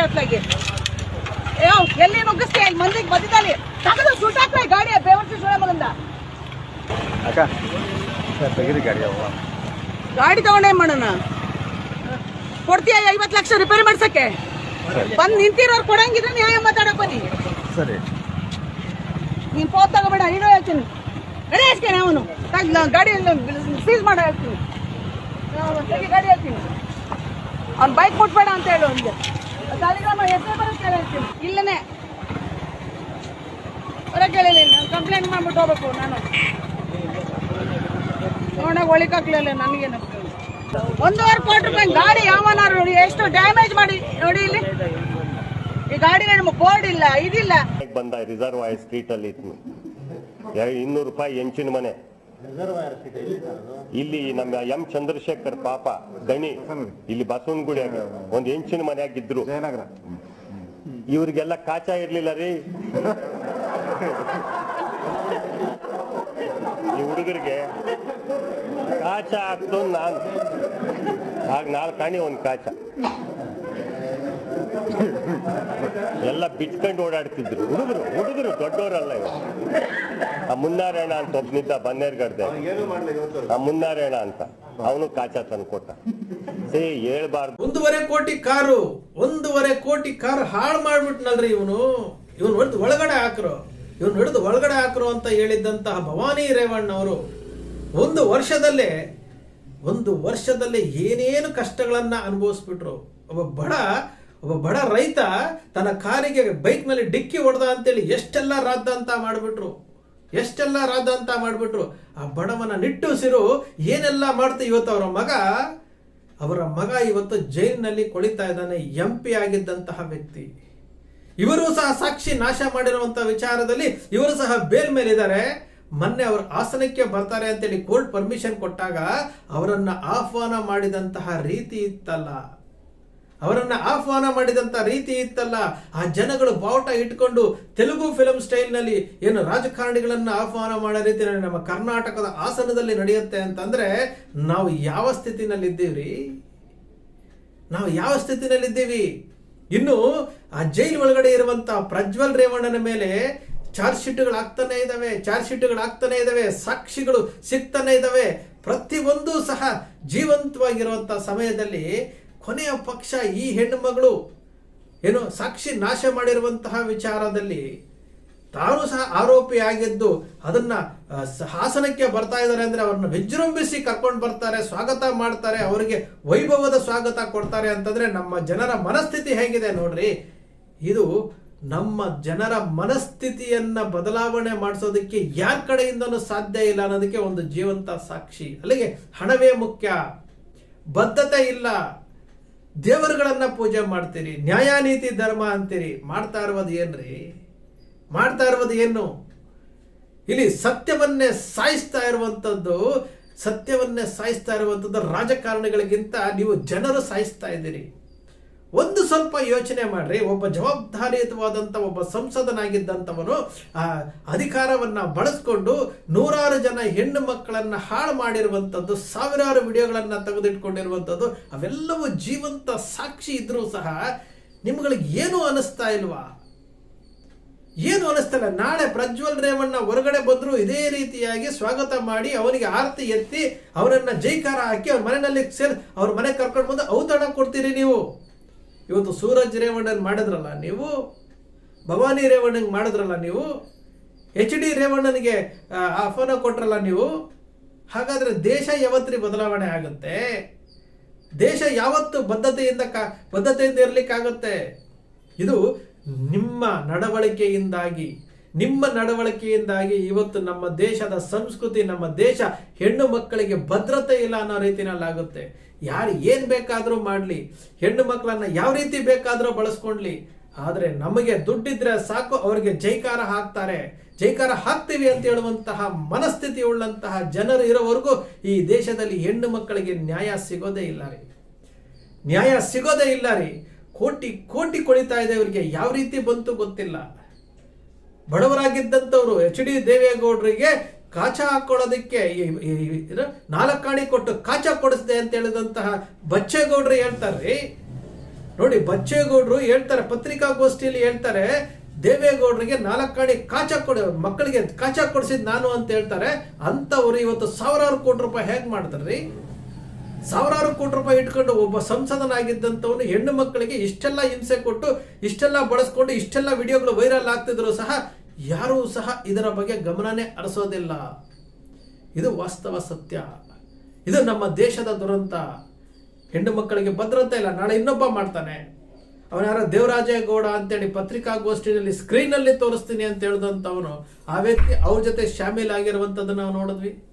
ರಾತ್ರಿ ಹೊತ್ಲಾಗಿ? ಅಯ್ಯೋ ಎಲ್ಲಿ ನುಗ್ಗಿಸ್ತೀಯ ಅಲ್ಲಿ ಮಂದಿಗೆ ಬದಿದಲ್ಲಿ ತಗದು ಸುಟ್ಟಾಕ್ರೆ ಗಾಡಿ ಬೇವರ್ಸಿ ಸುಳೆ ಮಗಂದ ಅಕ್ಕ ತೆಗೀರಿ ಗಾಡಿ ಅವ ಗಾಡಿ ತಗೊಂಡೇ ಮಾಡೋಣ? ಕೊಡ್ತೀಯ ಐವತ್ತು ಲಕ್ಷ ರಿಪೇರಿ ಮಾಡ್ಸಕ್ಕೆ? ಬಂದ್ ನಿಂತಿರೋರು ಕೊಡಂಗಿದ್ರೆ ನ್ಯಾಯ ಮಾತಾಡಕ್ ಬನ್ನಿ. ಸರಿ. ನೀನ್ ಫೋನ್ ತಗೋಬೇಡ ನೀನು ಹೇಳ್ತೀನಿ. ಗಡಿ ಹಾಕ್ತೇನೆ ಅವನು? ಗಾಡಿ ಸೀಸ್ ಮಾಡ ಹೇಳ್ತೀನಿ. ಗಾಡಿ ಹೇಳ್ತೀನಿ. ಅವ್ನು ಬೈಕ್ ಕೊಟ್ಬೇಡ ಅಂತ ಹೇಳು ಅವ್ನಿಗೆ. ಸಾಲಿಗ್ರಾಮ ಎಷ್ಟೇ ಬರುತ್ತೆ ಹೇಳು ಹೇಳ್ತೀನಿ ಇಲ್ಲನೇ. ಬರಕ್ಕೆ ಹೇಳಿಲ್ಲ ಕಂಪ್ಲೇಂಟ್ ಮಾಡ್ಬಿಟ್ಟು ಹೋಗ್ಬೇಕು ನಾನು. ನೋಡೋಕೆ ಒಳಿಕಾಗ್ಲಿಲ್ಲ ನನಗೇನು. ಒಂದೂವರೆ ಕೋಟಿ ರೂಪಾಯಿ ಗಾಡಿ ಯಾವನಾರು ನೋಡಿ, ಎಷ್ಟು ಡ್ಯಾಮೇಜ್ ಮಾಡಿ, ನೋಡಿ ಇಲ್ಲಿ. ಈ ಗಾಡಿ ನಮ್ಗೆ ಬೋರ್ಡ್ ಇಲ್ಲ, ಇದಿಲ್ಲ. ಬಂದ ರಿಸರ್ವಾಯರ್ ಸ್ಟ್ರೀಟ್ ಅಲ್ಲಿ ಇತ್ತು ಇನ್ನೂರು ರೂಪಾಯಿ ಹೆಂಚಿನ ಮನೆ. ಇಲ್ಲಿ ನಮ್ಮ ಎಂ ಚಂದ್ರಶೇಖರ್ ಪಾಪ ಗಣಿ ಇಲ್ಲಿ ಬಸವನಗುಡಿಯಾಗ ಒಂದು ಹೆಂಚಿನ ಮನೆಯಾಗಿದ್ರು. ಇವ್ರಿಗೆಲ್ಲ ಕಾಚಾ ಇರ್ಲಿಲ್ಲ ರೀ. ಈ ಹುಡುಗರಿಗೆ ಕಾಚ ಆಗ್ತು ನಾನು. ಆಗ ನಾಲ್ಕು ಕಾಣಿ ಒಂದು ಕಾಚ. ಎಲ್ಲ ಬಿಟ್ಕೊಂಡು ಓಡಾಡ್ತಿದ್ರು. ಹುಡುಗರು ಹುಡುಗರು ದೊಡ್ಡವರಲ್ಲ ಇವರು. ಆ ಮುನ್ನಾರಾಯಣ ಅಂತ ಒಬ್ಬನಿದ್ದ ಬನ್ನೇರ್ಗಡ್ದೆ ಆ ಮುನ್ನಾರಾಯಣ ಅಂತ. ಅವನು ಕಾಚ ತಂದ್ಕೊಟ್ಟ ಸೇ ಹೇಳ್ಬಾರ್ದು. ಒಂದೂವರೆ ಕೋಟಿ ಕಾರು ಒಂದೂವರೆ ಕೋಟಿ ಕಾರ್ ಹಾಳು ಮಾಡ್ಬಿಟ್ನಲ್ರಿ ಇವನು. ಇವನು ಹೊಡೆದು ಒಳಗಡೆ ಹಾಕ್ರು. ಇವನು ಹಿಡಿದು ಒಳಗಡೆ ಹಾಕ್ರು ಅಂತ ಹೇಳಿದ್ದಂತಹ ಭವಾನಿ ರೇವಣ್ಣ ಅವರು ಒಂದು ವರ್ಷದಲ್ಲೇ ಒಂದು ವರ್ಷದಲ್ಲೇ ಏನೇನು ಕಷ್ಟಗಳನ್ನ ಅನುಭವಿಸ್ಬಿಟ್ರು. ಒಬ್ಬ ಬಡ ಒಬ್ಬ ಬಡ ರೈತ ತನ್ನ ಕಾರಿಗೆ ಬೈಕ್ ಮೇಲೆ ಡಿಕ್ಕಿ ಹೊಡೆದ ಅಂತೇಳಿ ಎಷ್ಟೆಲ್ಲ ರಾದ್ದಂತ ಮಾಡಿಬಿಟ್ರು. ಎಷ್ಟೆಲ್ಲ ರಾದ್ದಂತ ಮಾಡಿಬಿಟ್ರು. ಆ ಬಡವನ ನಿಟ್ಟುಸಿರು ಏನೆಲ್ಲ ಮಾಡ್ತು ಇವತ್ತು ಅವರ ಮಗ? ಅವರ ಮಗ ಇವತ್ತು ಜೈಲಿನಲ್ಲಿ ಕೊಳಿತಾ ಇದ್ದಾನೆ ಎಂ ಪಿ ಆಗಿದ್ದಂತಹ ವ್ಯಕ್ತಿ. ಇವರು ಸಹ ಸಾಕ್ಷಿ ನಾಶ ಮಾಡಿರುವಂತಹ ವಿಚಾರದಲ್ಲಿ ಇವರು ಸಹ ಬೇಲ್ ಮೇಲಿದ್ದಾರೆ. ಮೊನ್ನೆ ಅವರು ಆಸನಕ್ಕೆ ಬರ್ತಾರೆ ಅಂತೇಳಿ ಕೋರ್ಟ್ ಪರ್ಮಿಷನ್ ಕೊಟ್ಟಾಗ ಅವರನ್ನು ಆಹ್ವಾನ ಮಾಡಿದಂತಹ ರೀತಿ ಇತ್ತಲ್ಲ. ಅವರನ್ನ ಆಹ್ವಾನ ಮಾಡಿದಂತ ರೀತಿ ಇತ್ತಲ್ಲ, ಆ ಜನಗಳು ಬಾವುಟ ಇಟ್ಕೊಂಡು ತೆಲುಗು ಫಿಲಂ ಸ್ಟೈಲ್ನಲ್ಲಿ ಏನು ರಾಜಕಾರಣಿಗಳನ್ನ ಆಹ್ವಾನ ಮಾಡೋ ರೀತಿ ನಮ್ಮ ಕರ್ನಾಟಕದ ಆಸನದಲ್ಲಿ ನಡೆಯುತ್ತೆ ಅಂತಂದ್ರೆ, ನಾವು ಯಾವ ಸ್ಥಿತಿನಲ್ಲಿದ್ದೀವ್ರಿ? ನಾವು ಯಾವ ಸ್ಥಿತಿನಲ್ಲಿದ್ದೀವಿ? ಇನ್ನು ಆ ಜೈಲ್ ಒಳಗಡೆ ಇರುವಂತಹ ಪ್ರಜ್ವಲ್ ರೇವಣ್ಣನ ಮೇಲೆ ಚಾರ್ಜ್ ಶೀಟ್ಗಳು ಆಗ್ತಾನೆ ಇದಾವೆ, ಚಾರ್ಜ್ ಶೀಟ್ಗಳು ಆಗ್ತಾನೆ ಇದಾವೆ, ಸಾಕ್ಷಿಗಳು ಸಿಗ್ತಾನೆ ಇದ್ದಾವೆ ಪ್ರತಿಯೊಂದು ಸಹ ಜೀವಂತವಾಗಿರುವಂತಹ ಸಮಯದಲ್ಲಿ ಕೊನೆಯ ಪಕ್ಷ ಈ ಹೆಣ್ಣು ಮಗಳು ಏನು ಸಾಕ್ಷಿ ನಾಶ ಮಾಡಿರುವಂತಹ ವಿಚಾರದಲ್ಲಿ ತಾನು ಸಹ ಆರೋಪಿಯಾಗಿದ್ದು ಅದನ್ನ ಆ, ಸ- ಹಾಸನಕ್ಕೆ ಬರ್ತಾ ಇದ್ದಾರೆ ಅಂದ್ರೆ ಅವ್ರನ್ನ ವಿಜೃಂಭಿಸಿ ಕರ್ಕೊಂಡು ಬರ್ತಾರೆ ಸ್ವಾಗತ ಮಾಡ್ತಾರೆ ಅವರಿಗೆ ವೈಭವದ ಸ್ವಾಗತ ಕೊಡ್ತಾರೆ ಅಂತಂದ್ರೆ ನಮ್ಮ ಜನರ ಮನಸ್ಥಿತಿ ಹೇಗಿದೆ ನೋಡ್ರಿ. ಇದು ನಮ್ಮ ಜನರ ಮನಸ್ಥಿತಿಯನ್ನ ಬದಲಾವಣೆ ಮಾಡಿಸೋದಕ್ಕೆ ಯಾರ ಕಡೆಯಿಂದಲೂ ಸಾಧ್ಯ ಇಲ್ಲ ಅನ್ನೋದಕ್ಕೆ ಒಂದು ಜೀವಂತ ಸಾಕ್ಷಿ. ಅಲ್ಲಿಗೆ ಹಣವೇ ಮುಖ್ಯ. ಬದ್ಧತೆ ಇಲ್ಲ. ದೇವರುಗಳನ್ನ ಪೂಜೆ ಮಾಡ್ತೀರಿ ನ್ಯಾಯ ನೀತಿ ಧರ್ಮ ಅಂತೀರಿ, ಮಾಡ್ತಾ ಇರೋದು ಏನ್ರಿ? ಮಾಡ್ತಾ ಇರೋದು ಏನು? ಇಲ್ಲಿ ಸತ್ಯವನ್ನೇ ಸಾಯಿಸ್ತಾ ಇರುವಂಥದ್ದು, ಸತ್ಯವನ್ನೇ ಸಾಯಿಸ್ತಾ ಇರುವಂಥದ್ದು ರಾಜಕಾರಣಿಗಳಿಗಿಂತ ನೀವು ಜನರು ಸಾಯಿಸ್ತಾ ಇದ್ದೀರಿ. ಒಂದು ಸ್ವಲ್ಪ ಯೋಚನೆ ಮಾಡ್ರಿ. ಒಬ್ಬ ಜವಾಬ್ದಾರಿಯುತವಾದಂಥ ಒಬ್ಬ ಸಂಸದನಾಗಿದ್ದಂಥವನು, ಆ, ಅಧಿಕಾರವನ್ನ ಬಳಸ್ಕೊಂಡು ನೂರಾರು ಜನ ಹೆಣ್ಣು ಮಕ್ಕಳನ್ನ ಹಾಳು ಮಾಡಿರುವಂಥದ್ದು, ಸಾವಿರಾರು ವಿಡಿಯೋಗಳನ್ನು ತೆಗೆದಿಟ್ಕೊಂಡಿರುವಂಥದ್ದು, ಅವೆಲ್ಲವೂ ಜೀವಂತ ಸಾಕ್ಷಿ ಇದ್ದರೂ ಸಹ ನಿಮ್ಗಳಿಗೆ ಏನು ಅನಿಸ್ತಾ ಇಲ್ವಾ? ಏನು ಅನಿಸ್ತಲ್ಲ ನಾಳೆ ಪ್ರಜ್ವಲ್ ರೇವಣ್ಣ ಹೊರಗಡೆ ಬಂದ್ರು ಇದೇ ರೀತಿಯಾಗಿ ಸ್ವಾಗತ ಮಾಡಿ ಅವನಿಗೆ ಆರತಿ ಎತ್ತಿ ಅವರನ್ನು ಜೈಕಾರ ಹಾಕಿ ಅವ್ರ ಮನೆಯಲ್ಲಿ ಸೇರಿ ಅವ್ರ ಮನೆ ಕರ್ಕೊಂಡು ಬಂದು ಔತಣ ಕೊಡ್ತೀರಿ ನೀವು. ಇವತ್ತು ಸೂರಜ್ ರೇವಣ್ಣನ್ ಮಾಡಿದ್ರಲ್ಲ ನೀವು? ಭವಾನಿ ರೇವಣ್ಣಂಗೆ ಮಾಡಿದ್ರಲ್ಲ ನೀವು? ಎಚ್ ಡಿ ರೇವಣ್ಣನಿಗೆ ಆಹ್ವಾನ ಕೊಟ್ರಲ್ಲ ನೀವು? ಹಾಗಾದ್ರೆ ದೇಶ ಯಾವತ್ರಿ ಬದಲಾವಣೆ ಆಗುತ್ತೆ? ದೇಶ ಯಾವತ್ತು ಬದ್ಧತೆಯಿಂದ ಕಾ, ಬದ್ಧತೆಯಿಂದ ಇರ್ಲಿಕ್ಕಾಗುತ್ತೆ? ಇದು ನಿಮ್ಮ ನಡವಳಿಕೆಯಿಂದಾಗಿ. ನಿಮ್ಮ ನಡವಳಿಕೆಯಿಂದಾಗಿ ಇವತ್ತು ನಮ್ಮ ದೇಶದ ಸಂಸ್ಕೃತಿ, ನಮ್ಮ ದೇಶ ಹೆಣ್ಣು ಮಕ್ಕಳಿಗೆ ಭದ್ರತೆ ಇಲ್ಲ ಅನ್ನೋ ರೀತಿನಲ್ಲಾಗುತ್ತೆ ಯಾರು ಏನು ಬೇಕಾದರೂ ಮಾಡ್ಲಿ. ಹೆಣ್ಣು ಮಕ್ಕಳನ್ನು ಯಾವ ರೀತಿ ಬೇಕಾದರೂ ಬಳಸ್ಕೊಂಡ್ಲಿ. ಆದರೆ ನಮಗೆ ದುಡ್ಡಿದ್ರೆ ಸಾಕು, ಅವರಿಗೆ ಜೈಕಾರ ಹಾಕ್ತಾರೆ. ಜೈಕಾರ ಹಾಕ್ತೀವಿ ಅಂತ ಹೇಳುವಂತಹ ಮನಸ್ಥಿತಿ ಉಳ್ಳಂತಹ ಜನರು ಇರೋವರೆಗೂ ಈ ದೇಶದಲ್ಲಿ ಹೆಣ್ಣು ಮಕ್ಕಳಿಗೆ ನ್ಯಾಯ ಸಿಗೋದೇ ಇಲ್ಲ ರೀ. ನ್ಯಾಯ ಸಿಗೋದೇ ಇಲ್ಲ ರೀ. ಕೋಟಿ ಕೋಟಿ ಕೊಳಿತಾ ಇದೆ ಇವರಿಗೆ. ಯಾವ ರೀತಿ ಬಂತು ಗೊತ್ತಿಲ್ಲ. ಬಡವರಾಗಿದ್ದಂಥವ್ರು ಎಚ್ ಡಿ ದೇವೇಗೌಡರಿಗೆ ಕಾಚ ಹಾಕೊಳ್ಳೋದಕ್ಕೆ ನಾಲ್ಕಾಣಿ ಕೊಟ್ಟು ಕಾಚ ಕೊಡಿಸಿದೆ ಅಂತ ಹೇಳಿದಂತಹ ಬಚ್ಚೇಗೌಡರು ಹೇಳ್ತಾರ್ರಿ ನೋಡಿ, ಬಚ್ಚೇಗೌಡರು ಹೇಳ್ತಾರೆ, ಪತ್ರಿಕಾಗೋಷ್ಠಿಯಲ್ಲಿ ಹೇಳ್ತಾರೆ, ದೇವೇಗೌಡರಿಗೆ ನಾಲ್ಕು ಕಾಣಿ ಕಾಚ ಕೊಡ ಮಕ್ಕಳಿಗೆ ಕಾಚ ಕೊಡಿಸಿದ್ ನಾನು ಅಂತ ಹೇಳ್ತಾರೆ. ಅಂಥವ್ರು ಇವತ್ತು ಸಾವಿರಾರು ಕೋಟಿ ರೂಪಾಯಿ ಹೇಗೆ ಮಾಡ್ತಾರ್ರಿ? ಸಾವಿರಾರು ಕೋಟಿ ರೂಪಾಯಿ ಇಟ್ಕೊಂಡು ಒಬ್ಬ ಸಂಸದನಾಗಿದ್ದಂಥವನು ಹೆಣ್ಣು ಮಕ್ಕಳಿಗೆ ಇಷ್ಟೆಲ್ಲ ಹಿಂಸೆ ಕೊಟ್ಟು, ಇಷ್ಟೆಲ್ಲ ಬಳಸ್ಕೊಂಡು, ಇಷ್ಟೆಲ್ಲ ವಿಡಿಯೋಗಳು ವೈರಲ್ ಆಗ್ತಿದ್ರು ಸಹ ಯಾರೂ ಸಹ ಇದರ ಬಗ್ಗೆ ಗಮನನೇ ಹರಿಸೋದಿಲ್ಲ. ಇದು ವಾಸ್ತವ ಸತ್ಯ. ಇದು ನಮ್ಮ ದೇಶದ ದುರಂತ. ಹೆಣ್ಣು ಮಕ್ಕಳಿಗೆ ಭದ್ರತೆ ಇಲ್ಲ, ನಾಳೆ ಇನ್ನೊಬ್ಬ ಮಾಡ್ತಾನೆ. ಅವನ ಯಾರೋ ದೇವರಾಜೇಗೌಡ ಅಂತೇಳಿ ಪತ್ರಿಕಾಗೋಷ್ಠಿಯಲ್ಲಿ ಸ್ಕ್ರೀನಲ್ಲಿ ತೋರಿಸ್ತೀನಿ ಅಂತ ಹೇಳಿದಂಥವನು, ಆ ವ್ಯಕ್ತಿ ಅವ್ರ ಜೊತೆ ಶಾಮೀಲ್ ಆಗಿರುವಂಥದ್ದನ್ನು ನಾವು ನೋಡಿದ್ವಿ.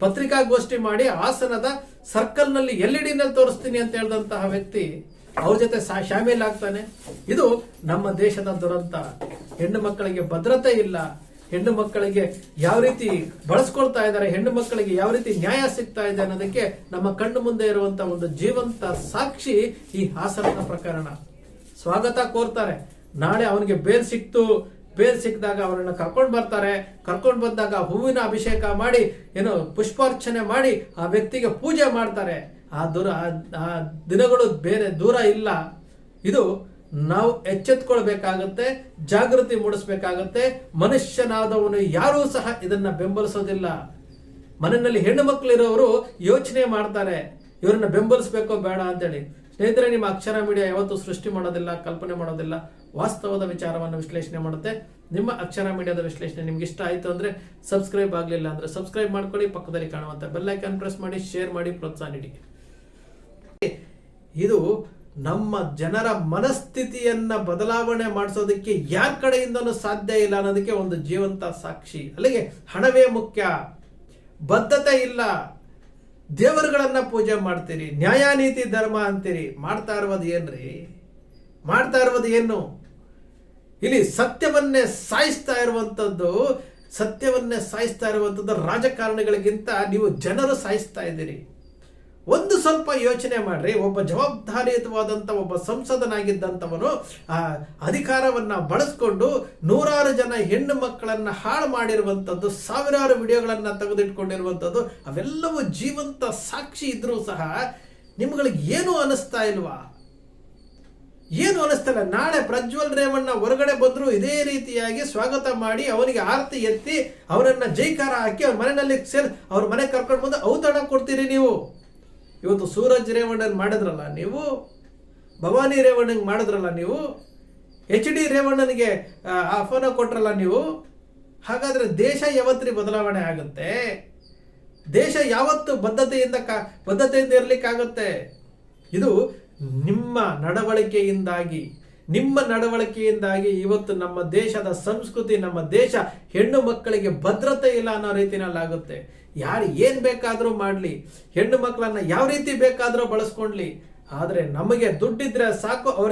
ಪತ್ರಿಕಾಗೋಷ್ಠಿ ಮಾಡಿ ಹಾಸನದ ಸರ್ಕಲ್ನಲ್ಲಿ ಎಲ್ ಇ ಡಿನಲ್ಲಿ ತೋರಿಸ್ತೀನಿ ಅಂತ ಹೇಳಿದಂತಹ ವ್ಯಕ್ತಿ ಅವ್ರ ಜೊತೆ ಸಾ- ಶಾಮೀಲ್ ಆಗ್ತಾನೆ. ಇದು ನಮ್ಮ ದೇಶದ ದುರಂತ. ಹೆಣ್ಣು ಮಕ್ಕಳಿಗೆ ಭದ್ರತೆ ಇಲ್ಲ. ಹೆಣ್ಣು ಮಕ್ಕಳಿಗೆ ಯಾವ ರೀತಿ ಬಳಸ್ಕೊಳ್ತಾ ಇದ್ದಾರೆ, ಹೆಣ್ಣು ಮಕ್ಕಳಿಗೆ ಯಾವ ರೀತಿ ನ್ಯಾಯ ಸಿಗ್ತಾ ಇದೆ ಅನ್ನೋದಕ್ಕೆ ನಮ್ಮ ಕಣ್ಣು ಮುಂದೆ ಇರುವಂತ ಒಂದು ಜೀವಂತ ಸಾಕ್ಷಿ ಈ ಹಾಸನದ ಪ್ರಕರಣ. ಸ್ವಾಗತ ಕೋರ್ತಾರೆ. ನಾಳೆ ಅವನಿಗೆ ಬೇಲ್ ಸಿಕ್ತು. ಬೇಲ್ ಸಿಕ್ಕಿದಾಗ ಅವರನ್ನು ಕರ್ಕೊಂಡು ಬರ್ತಾರೆ. ಕರ್ಕೊಂಡು ಬಂದಾಗ ಹೂವಿನ ಅಭಿಷೇಕ ಮಾಡಿ, ಏನು ಪುಷ್ಪಾರ್ಚನೆ ಮಾಡಿ ಆ ವ್ಯಕ್ತಿಗೆ ಪೂಜೆ ಮಾಡ್ತಾರೆ. ಆ ದೂರ, ಆ- ದಿನಗಳು ಬೇರೆ ದೂರ ಇಲ್ಲ. ಇದು ನಾವು ಎಚ್ಚೆತ್ಕೊಳ್ಬೇಕಾಗತ್ತೆ, ಜಾಗೃತಿ ಮೂಡಿಸ್ಬೇಕಾಗತ್ತೆ. ಮನುಷ್ಯನಾದವನು ಯಾರೂ ಸಹ ಇದನ್ನ ಬೆಂಬಲಿಸೋದಿಲ್ಲ. ಮನೆಯಲ್ಲಿ ಹೆಣ್ಣು ಮಕ್ಕಳಿರೋರು ಯೋಚನೆ ಮಾಡ್ತಾರೆ, ಇವರನ್ನ ಬೆಂಬಲಿಸ್ಬೇಕೋ ಬೇಡ ಅಂತೇಳಿ. ಸ್ನೇಹಿತರೆ, ನಿಮ್ಮ ಅಕ್ಷರ ಮೀಡಿಯಾ ಯಾವತ್ತೂ ಸೃಷ್ಟಿ ಮಾಡೋದಿಲ್ಲ, ಕಲ್ಪನೆ ಮಾಡೋದಿಲ್ಲ. ವಾಸ್ತವದ ವಿಚಾರವನ್ನು ವಿಶ್ಲೇಷಣೆ ಮಾಡುತ್ತೆ. ನಿಮ್ಮ ಅಕ್ಷರ ಮೀಡಿಯಾದ ವಿಶ್ಲೇಷಣೆ ನಿಮ್ಗೆ ಇಷ್ಟ ಆಯ್ತು ಅಂದ್ರೆ ಸಬ್ಸ್ಕ್ರೈಬ್ ಆಗಲಿಲ್ಲ ಅಂದ್ರೆ ಸಬ್ಸ್ಕ್ರೈಬ್ ಮಾಡ್ಕೊಳ್ಳಿ, ಪಕ್ಕದಲ್ಲಿ ಕಾಣುವಂತ ಬೆಲ್ ಐಕಾನ್ ಪ್ರೆಸ್ ಮಾಡಿ, ಶೇರ್ ಮಾಡಿ, ಪ್ರೋತ್ಸಾಹ ನೀಡಿ. ಇದು ನಮ್ಮ ಜನರ ಮನಸ್ಥಿತಿಯನ್ನ ಬದಲಾವಣೆ ಮಾಡಿಸೋದಕ್ಕೆ ಯಾರ ಕಡೆಯಿಂದನೂ ಸಾಧ್ಯ ಇಲ್ಲ ಅನ್ನೋದಕ್ಕೆ ಒಂದು ಜೀವಂತ ಸಾಕ್ಷಿ. ಅಲ್ಲಿಗೆ ಹಣವೇ ಮುಖ್ಯ. ಬದ್ಧತೆ ಇಲ್ಲ. ದೇವರುಗಳನ್ನ ಪೂಜೆ ಮಾಡ್ತೀರಿ, ನ್ಯಾಯ, ನೀತಿ, ಧರ್ಮ ಅಂತೀರಿ. ಮಾಡ್ತಾ ಇರೋದು ಏನ್ರಿ? ಮಾಡ್ತಾ ಇರೋದು ಏನು? ಇಲ್ಲಿ ಸತ್ಯವನ್ನೇ ಸಾಯಿಸ್ತಾ ಇರುವಂಥದ್ದು ಸತ್ಯವನ್ನೇ ಸಾಯಿಸ್ತಾ ಇರುವಂಥದ್ದು ರಾಜಕಾರಣಿಗಳಿಗಿಂತ ನೀವು ಜನರು ಸಾಯಿಸ್ತಾ ಇದ್ದೀರಿ. ಒಂದು ಸ್ವಲ್ಪ ಯೋಚನೆ ಮಾಡ್ರಿ. ಒಬ್ಬ ಜವಾಬ್ದಾರಿಯುತವಾದಂಥ ಒಬ್ಬ ಸಂಸದನಾಗಿದ್ದಂಥವನು ಆ ಅಧಿಕಾರವನ್ನ ಬಳಸ್ಕೊಂಡು ನೂರಾರು ಜನ ಹೆಣ್ಣು ಮಕ್ಕಳನ್ನ ಹಾಳು ಮಾಡಿರುವಂಥದ್ದು, ಸಾವಿರಾರು ವಿಡಿಯೋಗಳನ್ನು ತೆಗೆದಿಟ್ಕೊಂಡಿರುವಂಥದ್ದು, ಅವೆಲ್ಲವೂ ಜೀವಂತ ಸಾಕ್ಷಿ ಇದ್ದರೂ ಸಹ ನಿಮ್ಗಳಿಗೆ ಏನು ಅನಿಸ್ತಾ ಇಲ್ವಾ? ಏನು ಅನಿಸ್ತಲ್ಲ ನಾಳೆ ಪ್ರಜ್ವಲ್ ರೇವಣ್ಣ ಹೊರಗಡೆ ಬಂದ್ರು ಇದೇ ರೀತಿಯಾಗಿ ಸ್ವಾಗತ ಮಾಡಿ ಅವನಿಗೆ ಆರತಿ ಎತ್ತಿ ಅವರನ್ನು ಜೈಕಾರ ಹಾಕಿ ಅವ್ರ ಮನೆಯಲ್ಲಿ ಸೇರಿ ಅವ್ರ ಮನೆ ಕರ್ಕೊಂಡು ಬಂದು ಔತಣ ಕೊಡ್ತೀರಿ ನೀವು. ಇವತ್ತು ಸೂರಜ್ ರೇವಣ್ಣನ್ ಮಾಡಿದ್ರಲ್ಲ ನೀವು? ಭವಾನಿ ರೇವಣ್ಣಂಗೆ ಮಾಡಿದ್ರಲ್ಲ ನೀವು? ಎಚ್ ಡಿ ರೇವಣ್ಣನಿಗೆ ಆಹ್ವಾನ ಕೊಟ್ರಲ್ಲ ನೀವು? ಹಾಗಾದ್ರೆ ದೇಶ ಯಾವತ್ತಿ ಬದಲಾವಣೆ ಆಗುತ್ತೆ? ದೇಶ ಯಾವತ್ತು ಬದ್ಧತೆಯಿಂದ ಕಾ, ಬದ್ಧತೆಯಿಂದ ಇರ್ಲಿಕ್ಕಾಗುತ್ತೆ? ಇದು ನಿಮ್ಮ ನಡವಳಿಕೆಯಿಂದಾಗಿ. ನಿಮ್ಮ ನಡವಳಿಕೆಯಿಂದಾಗಿ ಇವತ್ತು ನಮ್ಮ ದೇಶದ ಸಂಸ್ಕೃತಿ, ನಮ್ಮ ದೇಶ ಹೆಣ್ಣು ಮಕ್ಕಳಿಗೆ ಭದ್ರತೆ ಇಲ್ಲ ಅನ್ನೋ ರೀತಿನಲ್ಲಾಗುತ್ತೆ ಯಾರು ಏನ್ ಬೇಕಾದ್ರೂ ಮಾಡ್ಲಿ. ಹೆಣ್ಣು ಮಕ್ಕಳನ್ನ ಯಾವ ರೀತಿ ಬೇಕಾದ್ರೂ ಬಳಸ್ಕೊಂಡ್ಲಿ. ಆದ್ರೆ ನಮಗೆ ದುಡ್ಡಿದ್ರೆ ಸಾಕು, ಅವ್ರಿಗೆ